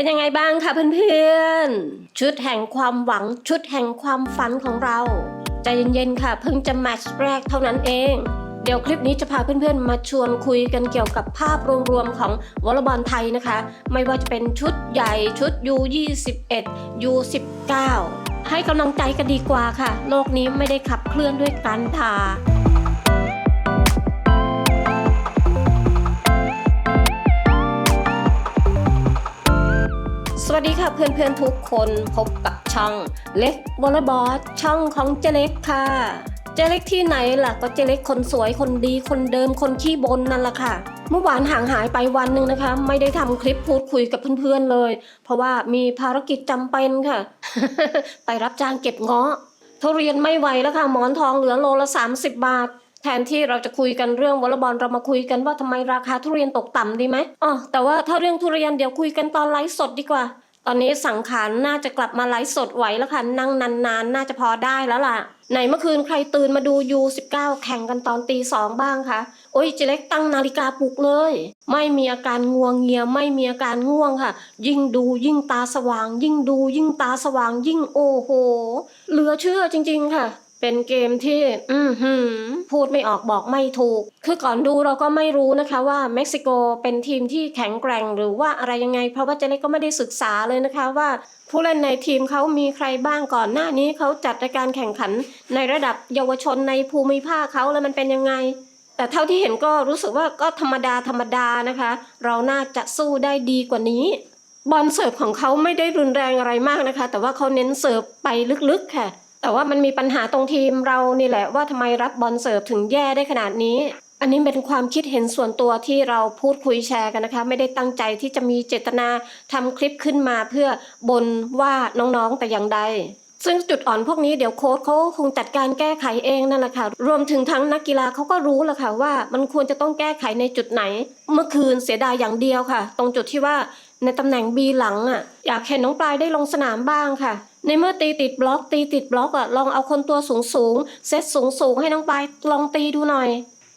เป็นยังไงบ้างคะเพื่อนๆ ชุดแห่งความหวังชุดแห่งความฝันของเรา ใจเย็นๆค่ะ เพิ่งจะแมตช์แรกเท่านั้นเอง เดี๋ยวคลิปนี้จะพาเพื่อนๆ มาชวนคุยกันเกี่ยวกับภาพรวมๆของวอลเลย์บอลไทยนะคะ ไม่ว่าจะเป็นชุดใหญ่ชุด U21 U19 ให้กำลังใจกันดีกว่าค่ะ โลกนี้ไม่ได้ขับเคลื่อนด้วยการทา วัสดีค่ะเพื่อนๆทุกคนพบกับช่องเล็กวอลเลย์บอลช่องของเจเล็กค่ะ เจเล็กที่ไหนล่ะก็เจเล็กคนสวยคนดีคนเดิมคนขี้บนนั่นแหละค่ะ เมื่อวานห่างหายไปวันหนึ่งนะคะ ไม่ได้ทำคลิปพูดคุยกับเพื่อนๆเลย เพราะว่ามีภารกิจจำเป็นค่ะ ไปรับจ้างเก็บเงาะทุเรียนไม่ไหวแล้วค่ะหมอนทองเหลือโลละ 30 บาท แทนที่เราจะคุยกันเรื่องวอลเลย์บอลเรามาคุยกันว่าทำไมราคาทุเรียนตกต่ำดีไหมอ๋อแต่ว่าถ้าเรื่องทุเรียนเดี๋ยวคุยกันตอนไลฟ์สดดีกว่า ตอนนี้สังขารน่าจะกลับมาไลฟ์สดไหวแล้วค่ะนั่งนานๆ น่าจะพอได้แล้วล่ะไหนเมื่อคืนใครตื่นมาดูยู19แข่งกันตอนตีสองบ้างคะโอ้ยเจเล็กตั้งนาฬิกาปลุกเลย ไม่มีอาการง่วงเงียไม่มีอาการง่วงค่ะ ยิ่งดูยิ่งตาสว่าง ยิ่งดูยิ่งตาสว่างยิ่งโอ้โหเหลือเชื่อจริง ๆ ค่ะ เป็นเกมที่ อือหือ พูดไม่ออกบอกไม่ถูก คือก่อนดูเราก็ไม่รู้นะคะว่าเม็กซิโกเป็นทีมที่แข็งแกร่งหรือว่าอะไรยังไง เพราะว่าเจเล็กก็ไม่ได้ศึกษาเลยนะคะว่า ผู้เล่นในทีมเขามีใครบ้างก่อนหน้านี้เขาจัดรายการแข่งขัน ในระดับเยาวชนในภูมิภาคเขาแล้วมันเป็นยังไง แต่เท่าที่เห็นก็รู้สึกว่าก็ธรรมดาธรรมดานะคะ เราน่าจะสู้ได้ดีกว่านี้บอลเสิร์ฟของเขาไม่ได้รุนแรงอะไรมากนะคะ แต่ว่าเขาเน้นเสิร์ฟไปลึกๆค่ะ แต่ว่ามันมีปัญหาตรงทีมเรานี่แหละว่าทำไมรับบอลเสิร์ฟถึงแย่ได้ขนาดนี้ อันนี้เป็นความคิดเห็นส่วนตัวที่เราพูดคุยแชร์กันนะคะ ไม่ได้ตั้งใจที่จะมีเจตนาทำคลิปขึ้นมาเพื่อบนว่าน้องๆแต่อย่างใดซึ่งจุดอ่อนพวกนี้เดี๋ยวโค้ชเขาคงจัดการแก้ไขเองนั่นแหละค่ะ รวมถึงทั้งนักกีฬาเขาก็รู้แหละค่ะว่ามันควรจะต้องแก้ไขในจุดไหน เมื่อคืนเสียดายอย่างเดียวค่ะ ตรงจุดที่ว่า ในตำแหน่งบีหลังอะอยากเห็นน้องปลายได้ลงสนามบ้างค่ะ ในเมื่อตีติดบล็อกตีติดบล็อกอะลองเอาคนตัวสูงสูงเซตสูงสูงให้น้องปลายลองตีดูหน่อย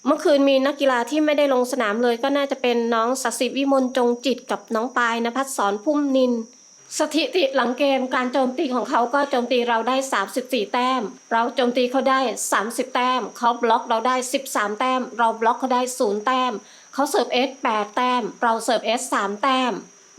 เมื่อคืนมีนักกีฬาที่ไม่ได้ลงสนามเลยก็น่าจะเป็นน้องสัสิวิมลจงจิตกับน้องปลายนภัสสรพุ่มนินสถิติหลังเกมการโจมตีของเขาก็โจมตีเราได้ 34 แต้ม เราโจมตีเขาได้ 30 แต้ม เขาบล็อกเราได้ 13 แต้ม เราบล็อกเขาได้ 0 แต้ม เขาเสิร์ฟเอส8แต้ม เราเสิร์ฟเอส3แต้ม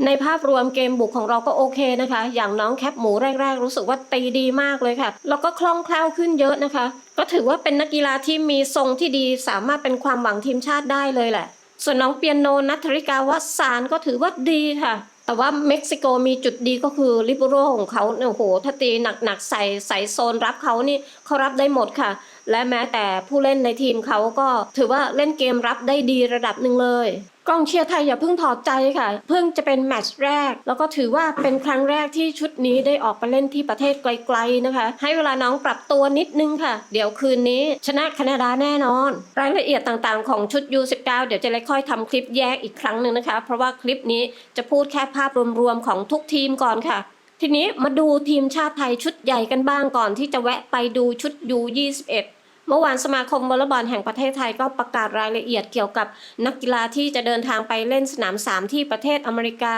ในภาพรวมเกมบุกของเราก็โอเคนะคะ อย่างน้องแคปหมูแรก ๆ รู้สึกว่าตีดีมากเลยค่ะ แล้วก็คล่องแคล่วขึ้นเยอะนะคะ ก็ถือว่าเป็นนักกีฬาที่มีทรงที่ดีสามารถเป็นความหวังทีมชาติได้เลยแหละ ส่วนน้องเปียโนนัทริกาวัสานก็ถือว่าดีค่ะ แต่ว่าเม็กซิโกมีจุดดีก็คือลิเบโรของเขาเนี่ยโอ้โหถ้าตีหนักๆใส่ใส่โซนรับเขานี่เขารับได้หมดค่ะ และแม้แต่ผู้เล่นในทีมเขาก็ถือว่าเล่นเกมรับได้ดีระดับหนึ่งเลย กองเชียร์ไทยอย่าเพิ่งถอดใจค่ะ เพิ่งจะเป็นแมตช์แรก แล้วก็ถือว่าเป็นครั้งแรกที่ชุดนี้ได้ออกไปเล่นที่ประเทศไกลๆนะคะ ให้เวลาน้องปรับตัวนิดนึงค่ะ เดี๋ยวคืนนี้ชนะแคนาดาแน่นอน รายละเอียดต่างๆของชุด U19 เดี๋ยวจะเลยค่อยทำคลิปแยกอีกครั้งหนึ่งนะคะ เพราะว่าคลิปนี้จะพูดแค่ภาพรวมๆของทุกทีมก่อนค่ะทีนี้มาดูทีมชาติไทยชุดใหญ่กันบ้างก่อนที่จะแวะไปดูชุด U21 เมื่อวานสมาคมวอลเลย์บอลแห่งประเทศไทยก็ประกาศรายละเอียดเกี่ยวกับนักกีฬาที่จะเดินทางไปเล่นสนาม3ที่ประเทศอเมริกา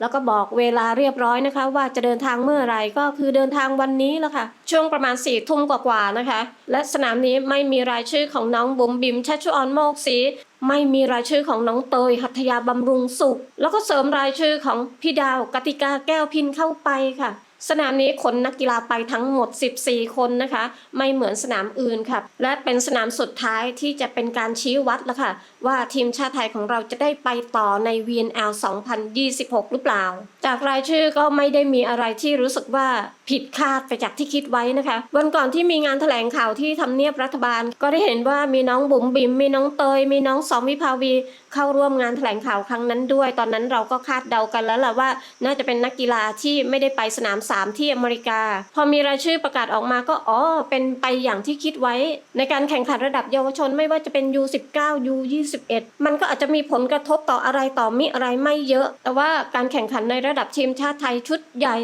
แล้วก็บอกเวลาเรียบร้อยนะคะ ว่าจะเดินทางเมื่อไรก็คือเดินทางวันนี้แล้วค่ะ ช่วงประมาณ4ี่ทุ่มกว่าๆนะคะ และสนามนี้ไม่มีรายชื่อของน้องบุ๋มบิมชัชออนโมกศรีไม่มีรายชื่อของน้องเตยหัตถยาบำรุงสุข แล้วก็เสริมรายชื่อของพี่ดาวกติกาแก้วพินเข้าไปค่ะ สนามนี้ขนนักกีฬาไปทั้งหมด 14 คนนะคะ ไม่เหมือนสนามอื่นค่ะ และเป็นสนามสุดท้ายที่จะเป็นการชี้วัดแล้วค่ะ ว่าทีมชาติไทยของเราจะได้ไปต่อใน VNL 2026 หรือเปล่า จากรายชื่อก็ไม่ได้มีอะไรที่รู้สึกว่าผิดคาดไปจากที่คิดไว้นะคะ วันก่อนที่มีงานแถลงข่าวที่ทำเนียบรัฐบาล ก็ได้เห็นว่ามีน้องบุ๋มบิมมีน้องเตย มีน้องสอมวิภาวี เข้าร่วมงานแถลงข่าวครั้งนั้นด้วย ตอนนั้นเราก็คาดเดากันแล้วล่ะว่า น่าจะเป็นนักกีฬาที่ไม่ได้ไปสนาม3 ที่อเมริกา พอมีรายชื่อประกาศออกมาก็อ๋อเป็นไปอย่างที่คิดไว้ ในการแข่งขันระดับเยาวชนไม่ว่าจะเป็น U19 U21 มันก็อาจจะมีผลกระทบต่ออะไรต่อมิอะไรไม่เยอะ แต่ว่าการแข่งขันในระดับทีมชาติไทยชุดใหญ่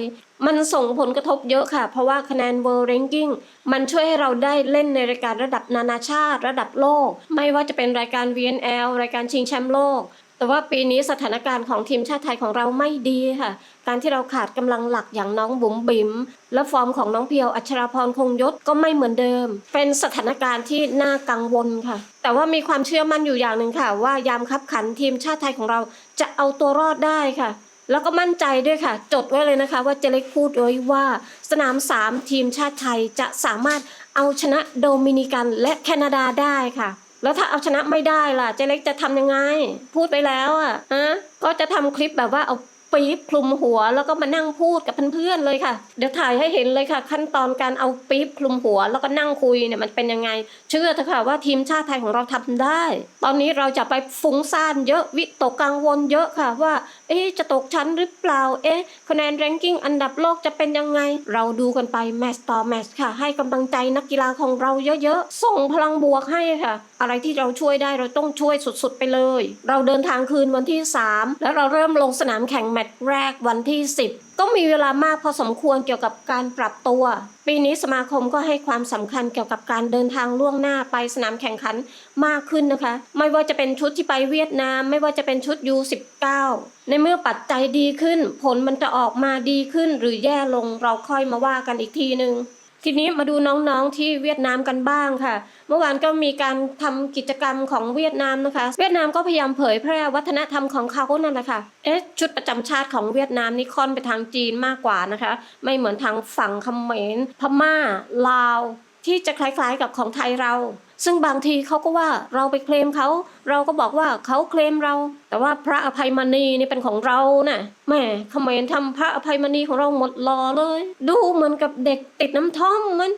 มันส่งผลกระทบเยอะค่ะ เพราะว่าคะแนน World Ranking มันช่วยให้เราได้เล่นในรายการระดับนานาชาติ ระดับโลก ไม่ว่าจะเป็นรายการ VNL รายการชิงแชมป์โลก แต่ว่าปีนี้สถานการณ์ของทีมชาติไทยของเราไม่ดีค่ะ การที่เราขาดกำลังหลักอย่างน้องบุ๋มบิ๋มและฟอร์มของน้องเพียวอัชราพรคงยศก็ไม่เหมือนเดิม เป็นสถานการณ์ที่น่ากังวลค่ะ แต่ว่ามีความเชื่อมั่นอยู่อย่างหนึ่งค่ะ ว่ายามคับขันทีมชาติไทยของเราจะเอาตัวรอดได้ค่ะแล้วก็มั่นใจด้วยค่ะ จดไว้เลยนะคะ ว่าเจเล็กพูดไว้ว่า สนาม 3 ทีมชาติไทยจะสามารถเอาชนะโดมินิกันและแคนาดาได้ค่ะ แล้วถ้าเอาชนะไม่ได้ล่ะเจเล็กจะทำยังไง พูดไปแล้วอะฮะก็จะทำคลิปแบบว่าเอาปี๊บคลุมหัวแล้วก็มานั่งพูดกับเพื่อนๆเลยค่ะ เดี๋ยวถ่ายให้เห็นเลยค่ะ ขั้นตอนการเอาปี๊บคลุมหัว แล้วก็นั่งคุยเนี่ยมันเป็นยังไง เชื่อเถอะค่ะว่าทีมชาติไทยของเราทำได้ ตอนนี้เราจะไปฟุ้งซ่านเยอะวิตกกังวลเยอะค่ะว่า เอ๊ะจะตกชั้นหรือเปล่า เอ๊ะคะแนนแรงกิ้งอันดับโลกจะเป็นยังไง เราดูกันไปแมตช์ต่อแมตช์ค่ะ ให้กำลังใจนักกีฬาของเราเยอะๆ ส่งพลังบวกให้ค่ะ อะไรที่เราช่วยได้เราต้องช่วยสุดๆไปเลย เราเดินทางคืนวันที่ 3 แล้วเราเริ่มลงสนามแข่งแมตช์แรกวันที่ 10 ก็มีเวลามากพอสมควรเกี่ยวกับการปรับตัว ปีนี้สมาคมก็ให้ความสำคัญเกี่ยวกับการเดินทางล่วงหน้าไปสนามแข่งขันมากขึ้นนะคะ ไม่ว่าจะเป็นชุดที่ไปเวียดนาม ไม่ว่าจะเป็นชุด U19 ในเมื่อปัจจัยดีขึ้น ผลมันจะออกมาดีขึ้นหรือแย่ลงเราค่อยมาว่ากันอีกทีนึง ทีนี้มาดูน้องๆที่เวียดนามกันบ้างค่ะ เมื่อวานก็มีการทำกิจกรรมของเวียดนามนะคะ เวียดนามก็พยายามเผยแพร่วัฒนธรรมของเขานั่นแหละค่ะเอ๊ะชุดประจำชาติของเวียดนามนี่ค่อนไปทางจีนมากกว่านะคะ ไม่เหมือนทางฝั่งเขมรพม่าลาว ที่จะคล้ายๆกับของไทยเรา ซึ่งบางทีเขาก็ว่าเราไปเคลมเขา เราก็บอกว่าเขาเคลมเรา แต่ว่าพระอภัยมณีนี่เป็นของเรานะ่ะแม่เขมรทำพระอภัยมณีของเราหมดรอเลย ดูเหมือนกับเด็กติดน้ำท่อมมัน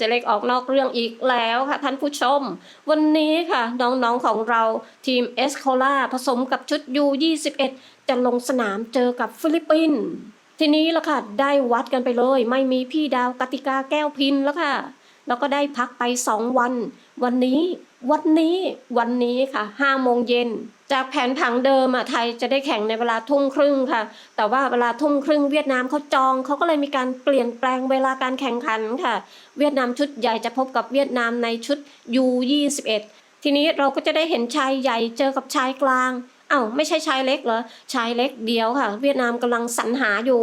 จะเล็กออกนอกเรื่องอีกแล้วค่ะท่านผู้ชม วันนี้ค่ะน้องๆของเราทีมเอสโคลาผสมกับชุด U21 จะลงสนามเจอกับฟิลิปปินส์ทีนี้ละค่ะ ได้วัดกันไปเลย ไม่มีพี่ดาวกติกาแก้วพินแล้วค่ะ แล้วก็ได้พักไป2วัน วันนี้วันนี้วันนี้ค่ะ5โมงเย็น จากแผนผังเดิมอะไทยจะได้แข่งในเวลาทุ่มครึ่งค่ะ แต่ว่าเวลาทุ่มครึ่งเวียดนามเขาจองเขาก็เลยมีการเปลี่ยนแปลงเวลาการแข่งขันค่ะ เวียดนามชุดใหญ่จะพบกับเวียดนามในชุด U21 ทีนี้เราก็จะได้เห็นชายใหญ่เจอกับชายกลางเอ้าไม่ใช่ชายเล็กเหรอชายเล็กเดียวค่ะ เวียดนามกำลังสรรหาอยู่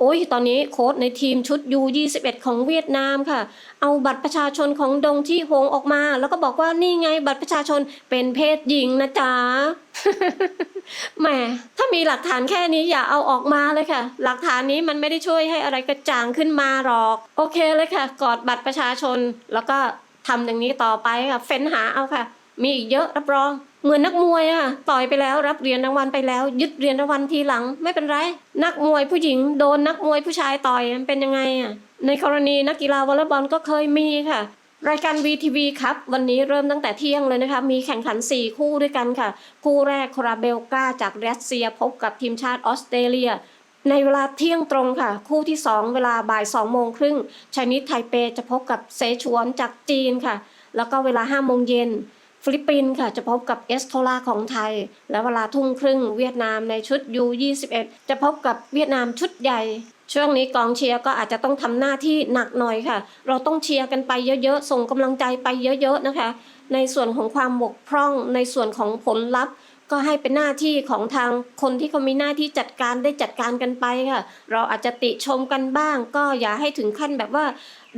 โอ้ยตอนนี้โค้ชในทีมชุด U21 ของเวียดนามค่ะ เอาบัตรประชาชนของดงที่โฮงออกมา แล้วก็บอกว่านี่ไงบัตรประชาชนเป็นเพศหญิงนะจ๊ะแหมถ้ามีหลักฐานแค่นี้อย่าเอาออกมาเลยค่ะ หลักฐานนี้มันไม่ได้ช่วยให้อะไรกระจ่างขึ้นมาหรอก โอเคเลยค่ะ กอดบัตรประชาชนแล้วก็ทำอย่างนี้ต่อไปค่ะ เฟ้นหาเอาค่ะ มีอีกเยอะรับรอง เหมือนนักมวยอะต่อยไปแล้วรับเหรียญรางวัลไปแล้ว ยึดเหรียญรางวัลทีหลังไม่เป็นไร นักมวยผู้หญิงโดนนักมวยผู้ชายต่อยเป็นยังไงอะในกรณีนักกีฬาวอลเลย์บอลก็เคยมีค่ะ รายการ VTV ครับวันนี้เริ่มตั้งแต่เที่ยงเลยนะคะ มีแข่งขัน 4 คู่ด้วยกันค่ะ คู่แรกโคราเบลกาจากรัสเซียพบกับทีมชาติออสเตรเลียในเวลาเที่ยงตรงค่ะ คู่ที่ 2 เวลาบ่าย2โมงครึ่งชนิดไทเปจะพบกับเซชวนจากจีนค่ะ แล้วก็เวลา5โมงเย็น ฟิลิปปินส์ค่ะจะพบกับเอสโทลาของไทย และเวลาทุ่มครึ่งเวียดนามในชุด U21 จะพบกับเวียดนามชุดใหญ่ ช่วงนี้กองเชียร์ก็อาจจะต้องทำหน้าที่หนักหน่อยค่ะ เราต้องเชียร์กันไปเยอะๆ ส่งกำลังใจไปเยอะๆนะคะ ในส่วนของความบกพร่องในส่วนของผลลัพธ์ก็ให้เป็นหน้าที่ของทางคนที่เขามีหน้าที่จัดการได้จัดการกันไปค่ะ เราอาจจะติชมกันบ้าง ก็อย่าให้ถึงขั้นแบบว่า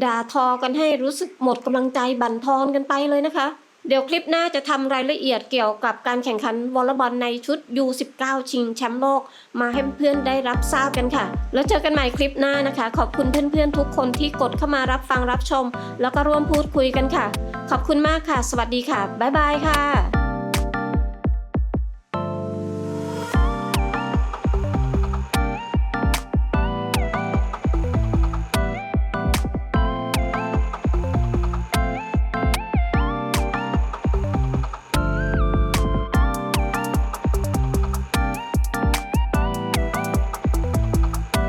ด่าทอกันให้รู้สึกหมดกำลังใจบั่นทอนกันไปเลยนะคะ เดี๋ยวคลิปหน้าจะทำรายละเอียดเกี่ยวกับการแข่งขันวอลเลย์บอลในชุด U19 ชิงแชมป์โลก มาให้เพื่อนได้รับทราบกันค่ะ แล้วเจอกันใหม่คลิปหน้านะคะ ขอบคุณเพื่อนๆทุกคนที่กดเข้ามารับฟังรับชม แล้วก็ร่วมพูดคุยกันค่ะ ขอบคุณมากค่ะ สวัสดีค่ะ บ๊ายบายค่ะ